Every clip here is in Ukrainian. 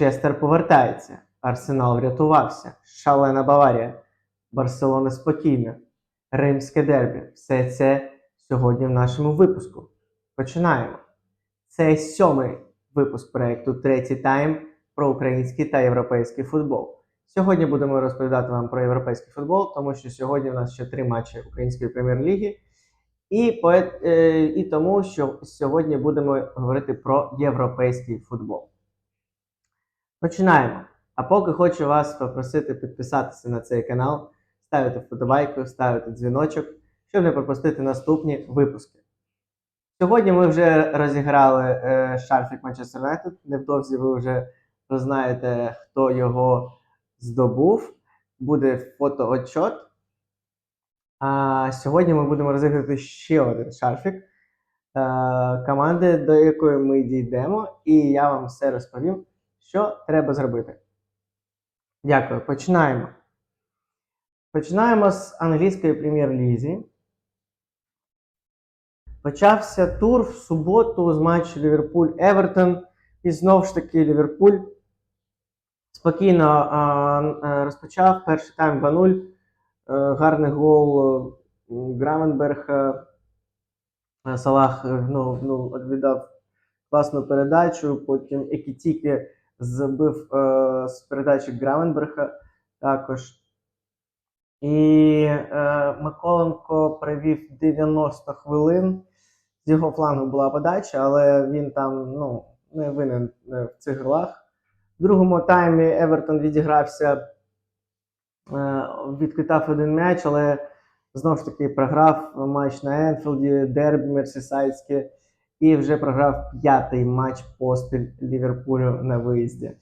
Честер повертається. Арсенал врятувався. Шалена Баварія. Барселона спокійна. Римське дербі. Все це сьогодні в нашому випуску. Починаємо. Це сьомий випуск проєкту Третій тайм про український та європейський футбол. Сьогодні будемо розповідати вам про європейський футбол, тому що сьогодні у нас ще три матчі Української прем'єр-ліги. І, по, е, і тому, що сьогодні будемо говорити про європейський футбол. Починаємо. А поки хочу вас попросити підписатися на цей канал, ставити вподобайку, ставити дзвіночок, щоб не пропустити наступні випуски. Сьогодні ми вже розіграли е, шарфік Манчестер Юнайтед. Невдовзі ви вже знаєте, хто його здобув. Буде фотоотчот. А сьогодні ми будемо розіграти ще один шарфік е, команди, до якої ми дійдемо, і я вам все розповім, що треба зробити. Дякую. Починаємо. Починаємо з англійської прем'єр-лізі. Почався тур в суботу з матчу Ліверпуль-Евертон. І знову ж таки Ліверпуль спокійно а, розпочав перший тайм 2-0. Е, Гарний гол е, Гравенберг. е, Салах ну, ну, віддав класну передачу. Потім Екітіки забив е, з передачі Гравенберга також. І е, Миколенко провів 90 хвилин. З його флангу була подача, але він там ну, не винен е, в цих голах. В другому таймі Евертон відігрався, е, відквитав один м'яч, але знову ж таки програв матч на Енфілді, дербі Мерсісайдське, і вже програв п'ятий матч поспіль Ліверпулю на виїзді.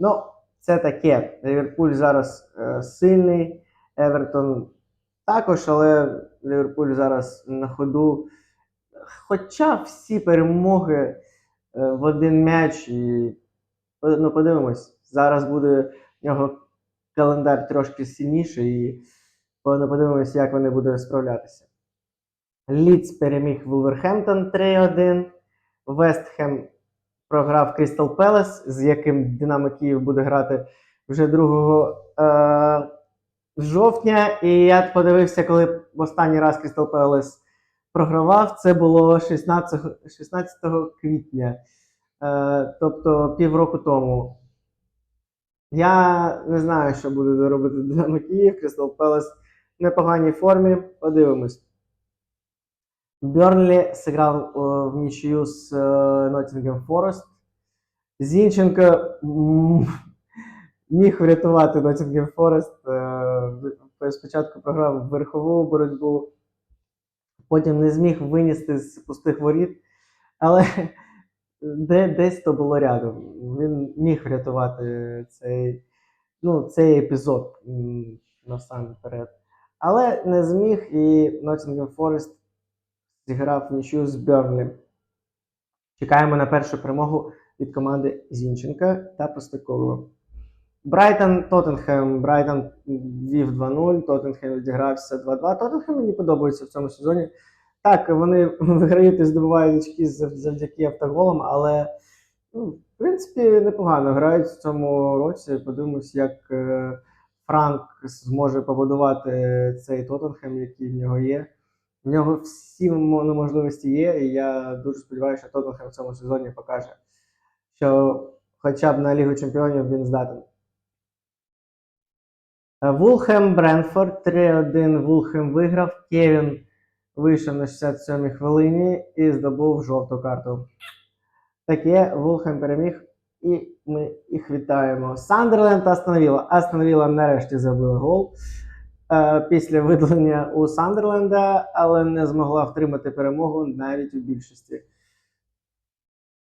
Ну, це таке. Ліверпуль зараз е, сильний. Евертон також, але Ліверпуль зараз на ходу. Хоча всі перемоги е, в один м'яч, і ну, подивимось, зараз буде в нього календар трошки сильніший, і ну, подивимось, як вони будуть справлятися. Ліц переміг Вулверхемптон 3-1. Вестхем програв Крістал Пелес, з яким Динамо Київ буде грати вже 2 е- жовтня. І я подивився, коли останній раз Крістал Пелес програвав, це було 16, 16 квітня, е, тобто півроку тому. Я не знаю, що буде робити Динамо Київ, Крістал Пелес в непоганій формі. Подивимось. Бернлі зіграв о, в нічию з Ноттінгем Форест. Зінченко міг врятувати Ноттінгем Форест. Е, спочатку програв верхову боротьбу, потім не зміг винести з пустих воріт, але де, десь то було рядом. Він міг врятувати цей, ну, цей епізод насамперед. Але не зміг, і Ноттінгем Форест зіграв нічию з Бернлі. Чекаємо на першу перемогу від команди Зінченка та Постакового. Брайтон Тоттенхем. Брайтон вів 2-0, Тоттенхем відігрався 2-2. Тоттенхем мені подобається в цьому сезоні. Так, вони виграють і здобувають очки завдяки автоголам, але ну, в принципі непогано грають в цьому році. Подивимось, як е, Франк зможе побудувати цей Тоттенхем, який в нього є. В нього всі можливості є, і я дуже сподіваюся, що Тоттенхем в цьому сезоні покаже, що хоча б на Лігу Чемпіонів він здатен. Е, Вулхем Бренфорд 3-1. Вулхем виграв. Кевін вийшов на 67-й хвилині і здобув жовту карту. Таке Вулхем переміг, і ми їх вітаємо. Сандерленд та Астон Вілла. Астон Вілла нарешті забила гол після видалення у Сандерленда, але не змогла втримати перемогу навіть у більшості.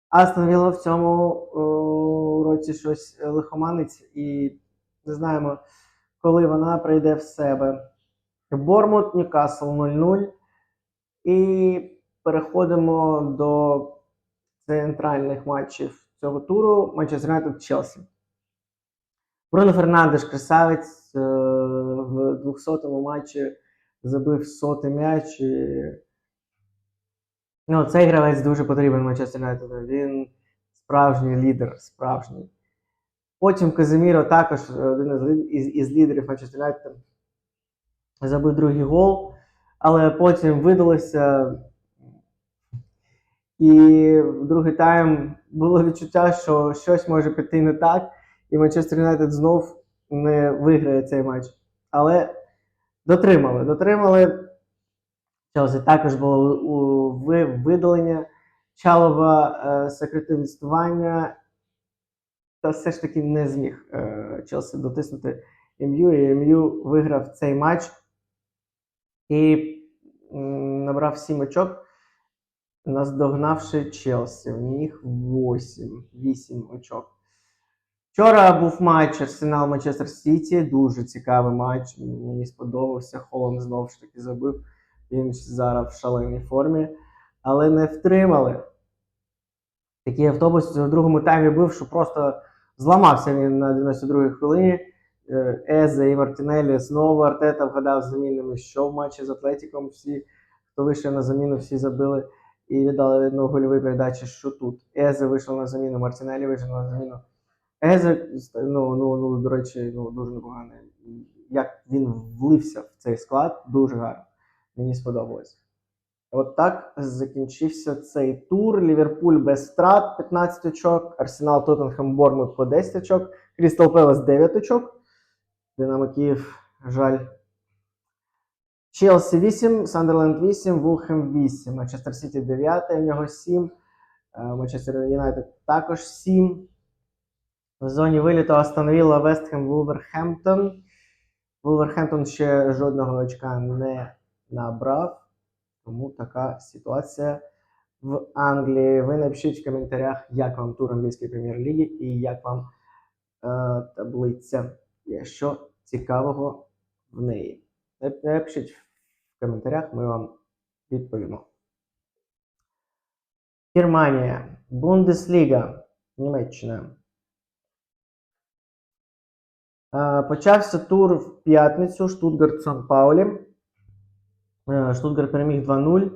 Астон Вілла в цьому році щось лихоманить, і не знаємо, коли вона прийде в себе. Бормут, Ньюкасл 0-0. І переходимо до центральних матчів цього туру. Манчестер Юнайтед Челсі. Бруно Фернандеш, красавець, е, в 200-му матчі забив сотий м'яч. І... Ну, цей гравець дуже потрібен Манчестер Юнайтеду. Він справжній лідер, справжній. Потім Казиміро також один із, із, лідерів Манчестер Юнайтед забив другий гол, але потім видалося. І в другий тайм було відчуття, що щось може піти не так, і Манчестер Юнайтед знов не виграє цей матч. Але дотримали. Дотримали. Челсі також було у видалення Чалова е, секретивістування, та все ж таки не зміг е, Челсі дотиснути МЮ, і МЮ виграв цей матч і набрав 7 очок, наздогнавши Челсі. В них 8, 8 очок. Вчора був матч Арсенал Манчестер Сіті. Дуже цікавий матч. Мені сподобався. Холланд знову ж таки забив. Він зараз в шаленій формі, але не втримали. Такий автобус в другому таймі був, що просто зламався він на 92-й хвилині. Е, Езе і Мартінелі знову Артета вгадав замінами, що в матчі з Атлетіком всі, хто вийшов на заміну, всі забили і віддали одну гольові передачі, що тут. Езе вийшов на заміну, Мартінелі вийшов на заміну. Езе, ну, ну, ну, до речі, ну, дуже непоганий. Як він влився в цей склад, дуже гарно. Мені сподобалось. От так закінчився цей тур. Ліверпуль без втрат 15 очок, Арсенал Тоттенхем Бормут по 10 очок, Крістал Пелес 9 очок. Динамо Київ, жаль. Челсі 8, Сандерленд 8, Вулхем 8, Манчестер Сіті 9, у нього 7, е, Манчестер Юнайтед також 7. В зоні виліту Астон Вілла, Вестхем, Вулверхемптон. Вулверхемптон ще жодного очка не набрав. Тому така ситуація в Англії. Ви напишіть в коментарях, як вам тур англійської прем'єр-ліги і як вам е, таблиця, є що цікавого в неї. Напишіть в коментарях, ми вам відповімо. Германія, Бундесліга, Німеччина. Почався тур в п'ятницю, Штутгарт Сан Паулі. Е, Штутгарт переміг 2-0.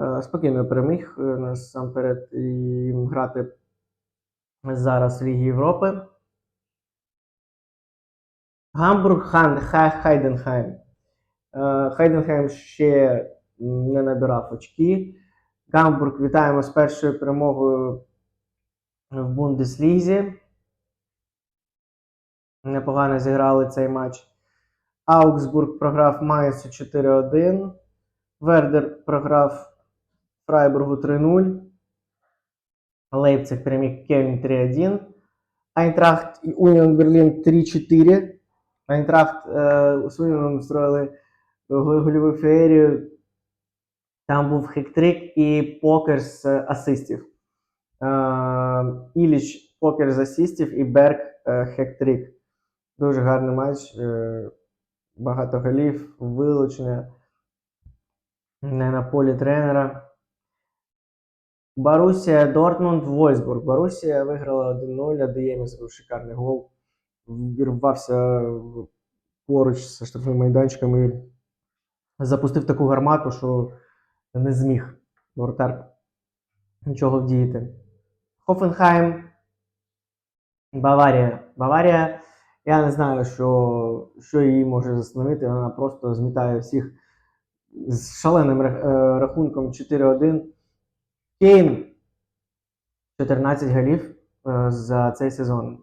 Е, Спокійно переміг е, насамперед їм грати зараз в Лігі Європи. Гамбург Хан, Хайденхайм. Хайденхайм ще не набирав очки. Гамбург вітаємо з першою перемогою в Бундеслізі. Непогано зіграли цей матч. Аугсбург програв Майнцу 4-1. Вердер програв Фрайбургу 3-0. Лейпциг переміг Кельн 3-1. Айнтрахт і Уніон Берлін 3-4. Айнтрахт е, з Уніоном строїли гольову феєрію. Там був хек-трик і покер з асистів. Е, Іліч покер з асистів і Берг е, хек-трик. Дуже гарний матч. Е, багато голів, вилучення не на полі тренера. Барусія Дортмунд Вольсбург. Барусія виграла 1-0, Адеємі забив шикарний гол. Вірвався поруч зі штрафним майданчиком і запустив таку гармату, що не зміг воротар нічого вдіяти. Хофенхайм. Баварія. Баварія. Я не знаю, що, що її може застановити. Вона просто змітає всіх з шаленим е, рахунком 4-1. Кейн 14 голів е, за цей сезон.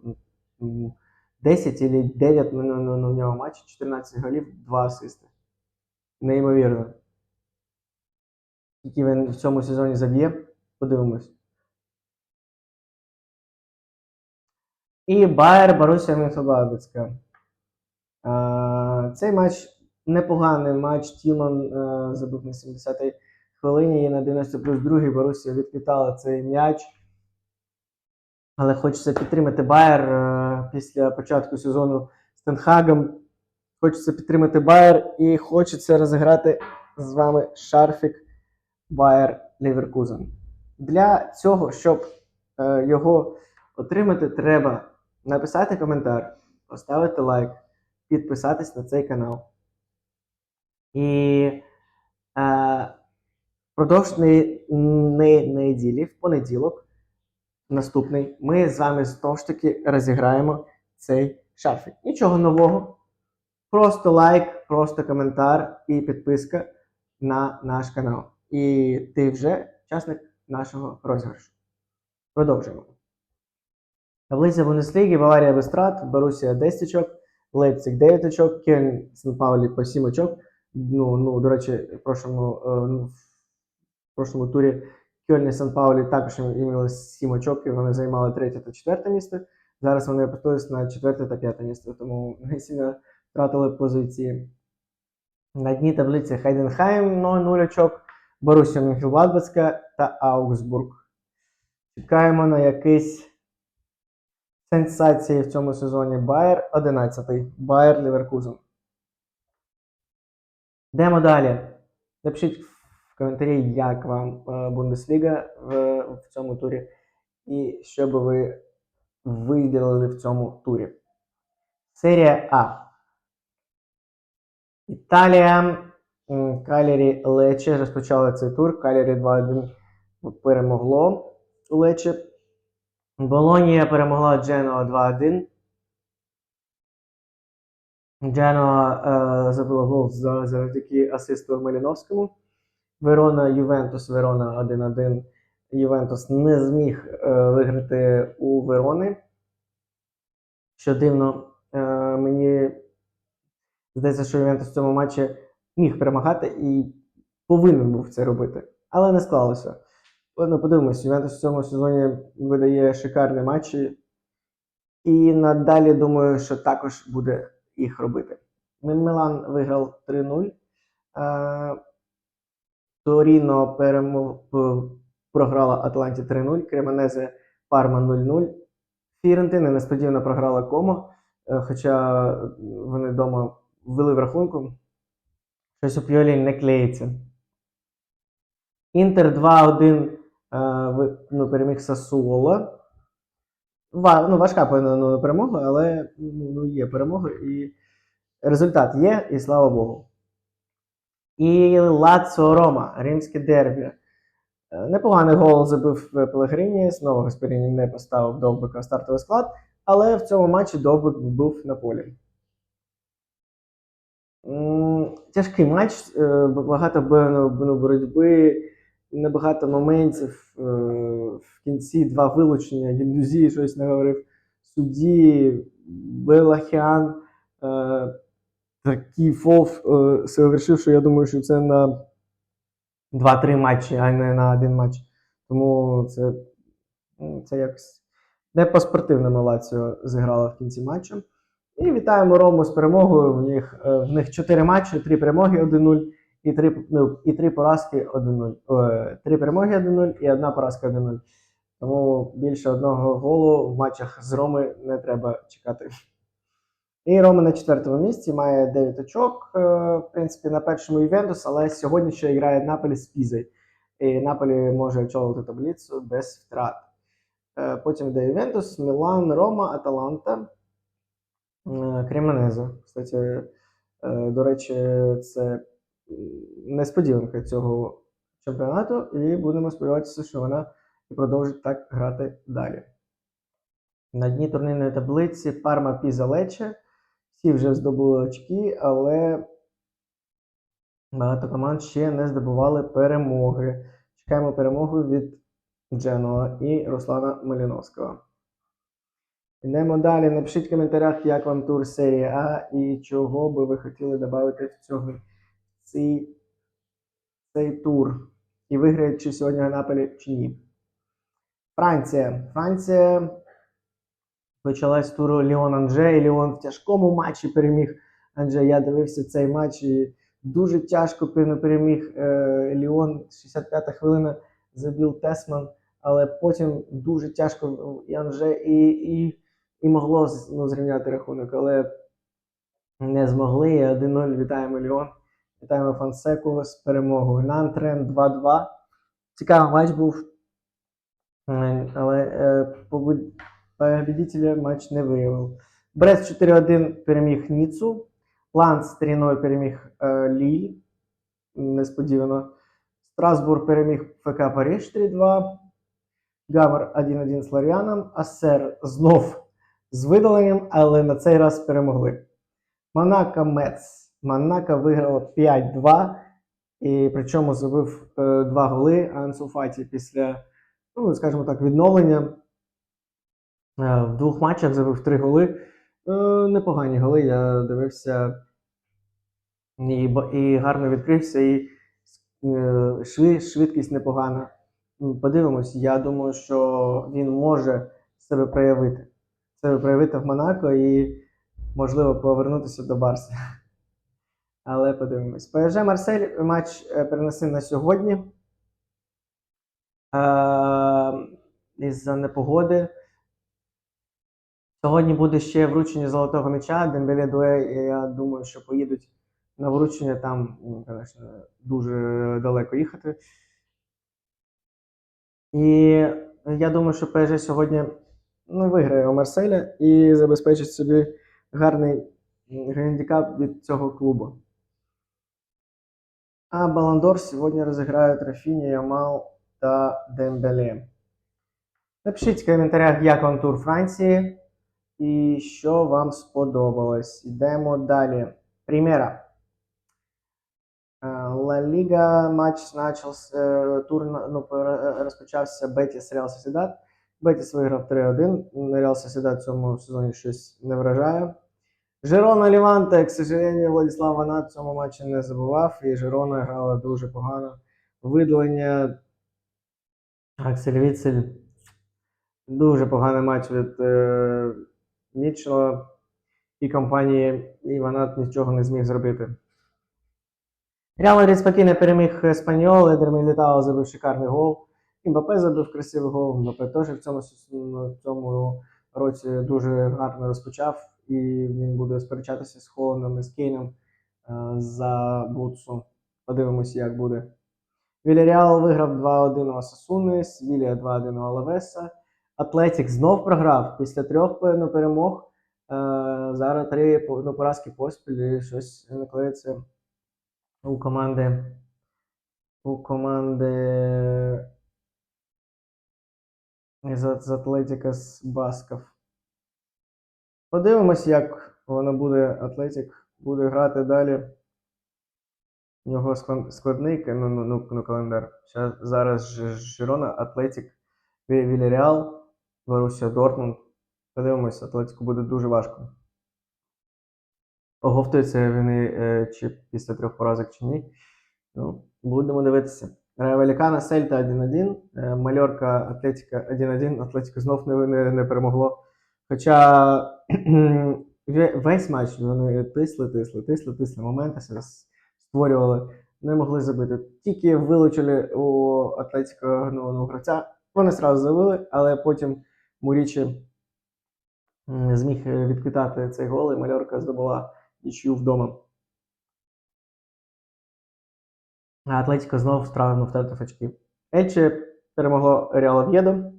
10 чи 9 на, на, на, на нього матчі, 14 голів, 2 асисти. Неймовірно. Скільки він в цьому сезоні заб'є, подивимось. І Байер Борусія Мюнхенбабицька. Е, Цей матч непоганий матч. Тілман е, забив на 70-й хвилині і на 90 плюс 2 Борусія відквітала цей м'яч. Але хочеться підтримати Байер е, після початку сезону з Тенхагом. Хочеться підтримати Байер і хочеться розіграти з вами шарфік Байер Ліверкузен. Для цього, щоб е, його отримати, треба написати коментар, поставити лайк, підписатись на цей канал. І е, впродовж не, не, неділі, в понеділок, наступний, ми з вами знову ж таки розіграємо цей шарфик. Нічого нового. Просто лайк, просто коментар і підписка на наш канал. І ти вже учасник нашого розіграшу. Продовжуємо. Таблиця Бундесліги, Баварія без втрат, Борусія 10 очок, Лейпциг 9 очок, Кельн Сан-Паулі по 7 очок. Ну, ну, до речі, в прошлому, е, ну, в прошлому турі Кельн і Сан-Паулі також імели 7 очок, і вони займали третє та четверте місце. Зараз вони опустились на четверте та п'яте місце, тому не сильно втратили позиції. На дні таблиці Хайденхайм 0 очок, Борусія Мюнхен-Гладбацька та Аугсбург. Чекаємо на якийсь сенсації в цьому сезоні. Байер 11. Байер Ліверкузен. Йдемо далі. Напишіть в коментарі, як вам е, Бундесліга в, в цьому турі і що би ви виділили в цьому турі. Серія А. Італія. М, Калірі Лече розпочали цей тур. Калірі 2-1 перемогло Лече. Болонія перемогла Дженоа 2-1. Дженоа е, забила гол за- завдяки асисту Маліновському. Верона Ювентус Верона 1-1. Ювентус не зміг е, виграти у Верони. Що дивно, е, мені здається, що Ювентус в цьому матчі міг перемагати і повинен був це робити. Але не склалося. Ну, подивимось, Ювентус в цьому сезоні видає шикарні матчі. І надалі думаю, що також буде їх робити. Мілан виграв 3-0. Е, Торіно перемог, програла Атланті 3-0, Кремонезе Парма 0-0. Фірентина несподівано програла Комо, е, хоча вони вдома ввели в рахунку. Щось у Пьолі не клеїться. Інтер 2-1 е, ви- ну, переміг Сасуола. Ва, ну, важка ну, перемога, але ну, є перемога і результат є, і слава Богу. І Лацо Рома, римське дербі. Е, Непоганий гол забив Пелегрині, знову Гасперіні не поставив Довбика в стартовий склад, але в цьому матчі Довбик був на полі. Тяжкий матч, е, багато ну, боротьби, небагато моментів. е, В кінці два вилучення. Гіндузі щось наговорив судді, Белахіан. е, Такий фол е, совершив, що я думаю, що це на 2-3 матчі, а не на один матч. Тому це, ну, це якось не по-спортивному Лаціо зіграла в кінці матчу. І вітаємо Рому з перемогою. В них, в них 4 матчі, 3 перемоги 1-0 і 3, ну, і 3 поразки 1-0. Е, 3 перемоги 1-0 і 1 поразка 1-0. Тому більше одного голу в матчах з Роми не треба чекати. І Рома на четвертому місці має 9 очок. е, В принципі, на першому Ювентус, але сьогодні ще грає Наполі з Пізою. І Наполі може очолити таблицю без втрат. Е, Потім йде Ювентус, Мілан, Рома, Аталанта, Кремонезе. Кстати, до речі, це несподіванка цього чемпіонату, і будемо сподіватися, що вона продовжить так грати далі. На дні турнірної таблиці Парма Піза Лече. Всі вже здобули очки, але багато команд ще не здобували перемоги. Чекаємо перемогу від Дженоа і Руслана Маліновського. Йдемо далі. Напишіть в коментарях, як вам тур серії А і чого би ви хотіли додати в цього цей, цей тур. І виграє чи сьогодні Наполі, чи ні. Франція. Франція почалась туру Ліон Анже, Ліон в тяжкому матчі переміг Анже. Я дивився цей матч і дуже тяжко переміг е, Ліон. 65-та хвилина забив Тесман, але потім дуже тяжко і Анже і, і, і могло ну, зрівняти рахунок, але не змогли. 1-0 вітаємо Ліон. Вітаємо Фансеку з перемогою. Нантрен 2-2. Цікавий матч був. Але е, победителя матч не виявив. Брест 4-1 переміг Ніцу. Ланс 3-0 переміг е, Ліль. Несподівано. Страсбург переміг ФК Париж 3-2. Гавр 1-1 з Ларіаном, Асер знов з видаленням, але на цей раз перемогли. Монако Мец. Монако виграло 5-2. І причому забив е, два голи Ансу Фаті після, ну, скажімо так, відновлення. Е, в двох матчах забив три голи. Е, непогані голи. Я дивився і, і гарно відкрився, і е, швид- швидкість непогана. Подивимось, я думаю, що він може себе проявити. Себе проявити в Монако і, можливо, повернутися до Барси. Але подивимось. ПСЖ Марсель матч е, перенесли на сьогодні. Е, із-за непогоди. Сьогодні буде ще вручення золотого м'яча. Дембеле Дуе, я думаю, що поїдуть на вручення там, ну, звісно, дуже далеко їхати. І я думаю, що ПСЖ сьогодні ну, виграє у Марселя і забезпечить собі гарний м, гандикап від цього клубу. А Баландор сьогодні розіграють Рафіні, Ямал та Дембеле. Напишіть в коментарях, як вам тур Франції і що вам сподобалось. Йдемо далі. Примера. Е, Ла Ліга матч начався, е, тур ну, розпочався Бетіс Реал Сосідат. Бетіс виграв 3-1. Реал Сосідат цьому сезоні щось не вражає. Жирона Ліванте, к сожалению, Владислав Ванат в цьому матчі не забував, і Жирона грала дуже погано. Видалення Аксель Віцель. Дуже поганий матч від е, Мітчела і компанії, і Ванат нічого не зміг зробити. Реал Мадрид спокійно переміг Еспаньол, Едер Мілітао забив шикарний гол. Імбапе забив красивий гол. Імбапе теж в цьому, в цьому році дуже гарно розпочав, і він буде сперечатися з Холландом і з Кейном е, за Буцу. Подивимося, як буде. Вільяреал виграв 2-1 у Асасуни, Севілія 2-1 у Алавеса. Атлетік знов програв після трьох перемог. Е, зараз три ну, поразки поспіль і щось не у команди. У команди з, Атлетіка з Басков. Подивимось, як воно буде. Атлетік буде грати далі. У нього складний ну, ну, ну, ну, календар. Зараз Жирона, Атлетік, Ві- Вільяреал, Борусsia Дортмунд. Подивимось, Атлетику буде дуже важко. Оговтуються вони е, чи після трьох поразок чи ні. Ну, будемо дивитися. Валікана Сельта 1-1, е, Мальорка Атлетіка 1-1. Атлетіко знов не, не перемогло. Хоча весь матч вони тисли, тисли, тисли, тисли, моменти створювали, не могли забити. Тільки вилучили у Атлетіко головного гравця. Вони сразу забили, але потім Мурічі зміг е, відквітати цей гол, і Мальорка здобула нічию вдома. А Атлетіко знов втратив втратив очки. Ельче перемогло Реал Ов'єдо.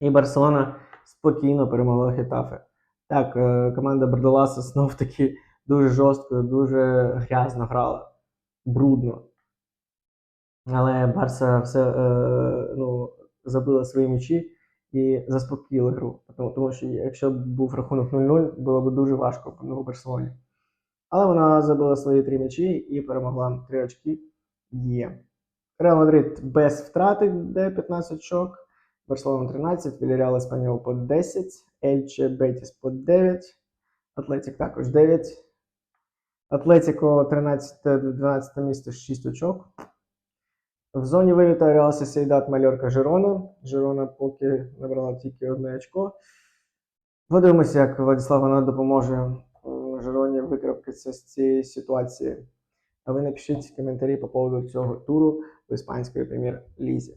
І Барселона спокійно перемогла Хетафе. Так, е, команда Бердоласа знов таки дуже жорстко, дуже грязно грала. Брудно. Але Барса все е, ну, забила свої м'ячі і заспокоїла гру. Тому, тому що якщо б був рахунок 0-0, було б дуже важко ну, Барселоні. Але вона забила свої три м'ячі і перемогла три очки. Є. Реал Мадрид без втрати, де 15 очок. Барселона 13, Вільяреал Еспаньол по 10, Ельче Бетіс по 9, Атлетік також 9. Атлетіко 13-12 місце 6 очок. В зоні виліту Реал Сосейдат Мальорка Жирона. Жирона поки набрала тільки одне очко. Подивимося, як Владислав Вона допоможе Жироні викрапкатися з цієї ситуації. А ви напишіть коментарі по поводу цього туру в іспанської прем'єр-лізі.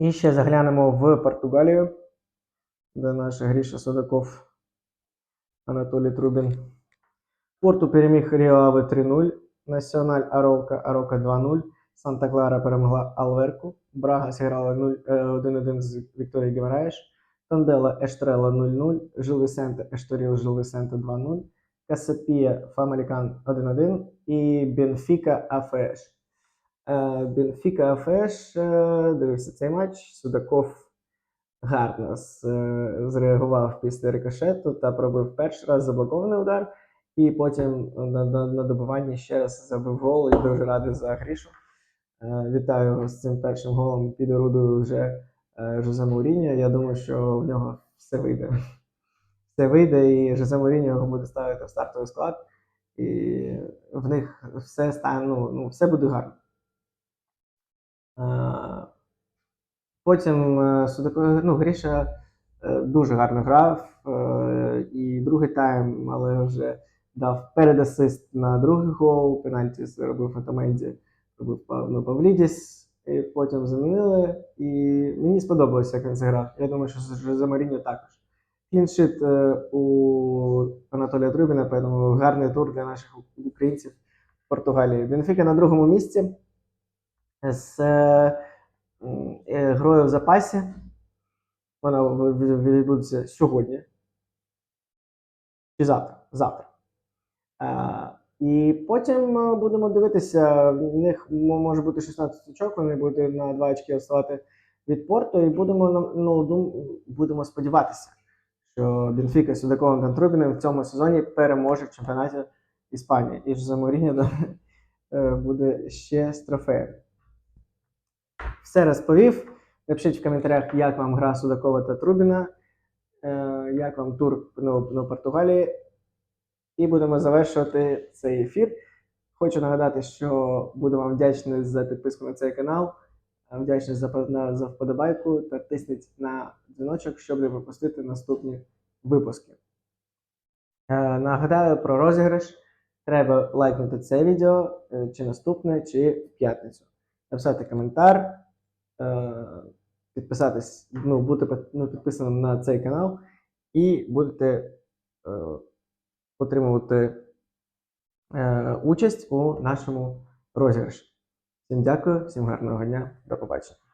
І ще заглянемо в Португалію, де наш Гріша Судаков, Анатолій Трубін. Порту переміг Ріоаве 3-0, Національ Арока Арока 2-0, Санта Клара перемогла Алверку, Брага зіграла 0 е, 1-1 з Вікторією Гімараєш, Тандела Ештрела 0-0, Жил Вісенте Ешторіл Жил Вісенте 2-0, Касапія Фамалікан 1-1 і Бенфіка АФЕШ. Е, Бенфіка АФЕШ, е, дивився цей матч. Судаков гарно е, зреагував після рикошету та пробив перший раз заблокований удар. І потім на, на, на добиванні ще раз забив гол і дуже радий за Грішу. Вітаю його з цим першим голом під орудою вже Жозе Мауріньо. Я думаю, що в нього все вийде. Все вийде, і Жозе Мауріньо його буде ставити в стартовий склад, і в них все стане, ну, ну все буде гарно. Е, Потім е, ну, Гріша е, дуже гарно грав. е, І другий тайм, але вже дав передасист на другий гол. Пенальті зробив Атаменді, робив Павло Павлідіс. І потім замінили. І мені сподобалося, як він зіграв. Я думаю, що за Маріньо також. Кліншит е, у Анатолія Трубіна, тому гарний тур для наших українців в Португалії. Бенфіка на другому місці з е, е, грою в запасі. Вона відбудеться сьогодні. Чи завтра? Завтра. Е, і потім будемо дивитися. В них може бути 16 очок, вони будуть на 2 очки відставати від порту, і будемо ну, будемо сподіватися, що Бенфіка з Судаковим та в цьому сезоні переможе в чемпіонаті Іспанії. І ж за Моріньо буде ще з трофеєм. Все розповів. Напишіть в коментарях, як вам гра Судакова та Трубіна, е, як вам тур ну, Португалії. І будемо завершувати цей ефір. Хочу нагадати, що буду вам вдячний за підписку на цей канал, е, вдячний за, за вподобайку та тисніть на дзвіночок, щоб не пропустити наступні випуски. Е, Нагадаю про розіграш. Треба лайкнути це відео, е, чи наступне, чи в п'ятницю. Написати коментар, підписатись, ну, бути ну, підписаним на цей канал, і будете е, отримувати е, участь у нашому розіграші. Всім дякую, всім гарного дня, до побачення.